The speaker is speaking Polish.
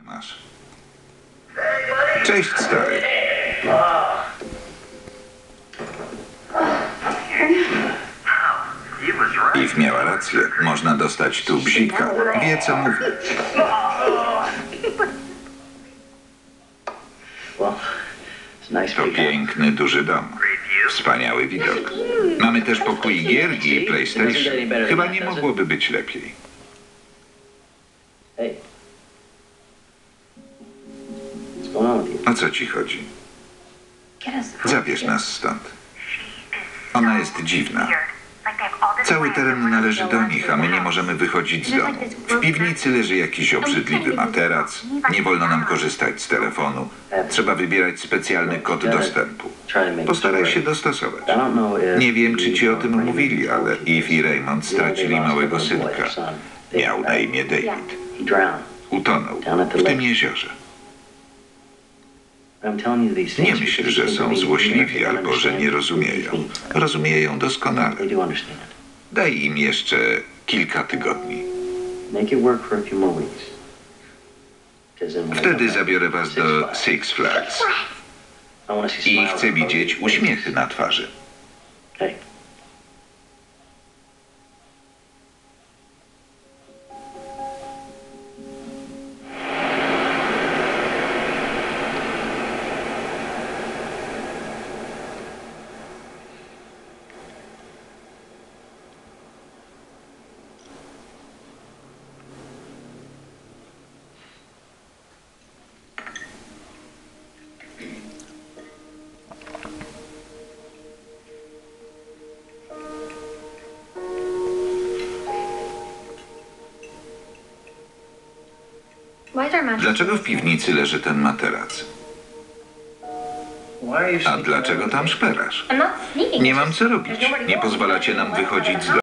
masz? Cześć, stary. Eve miała rację. Można dostać tu bzika. Wie, co mówi. To piękny, duży dom. Wspaniały widok. Mamy też pokój gier i PlayStation. Chyba nie mogłoby być lepiej. O co ci chodzi? Zabierz nas stąd. Ona jest dziwna. Cały teren należy do nich, a my nie możemy wychodzić z domu. W piwnicy leży jakiś obrzydliwy materac. Nie wolno nam korzystać z telefonu. Trzeba wybierać specjalny kod dostępu. Postaraj się dostosować. Nie wiem, czy ci o tym mówili, ale Eve i Raymond stracili małego synka. Miał na imię David. Utonął w tym jeziorze. Nie myśl, że są złośliwi albo że nie rozumieją. Rozumieją doskonale. Daj im jeszcze kilka tygodni. Wtedy zabiorę was do. Six Flags I chcę widzieć uśmiechy na twarzy. Dlaczego w piwnicy leży ten materac? A dlaczego tam szperasz? Nie mam co robić. Nie pozwalacie nam wychodzić z domu.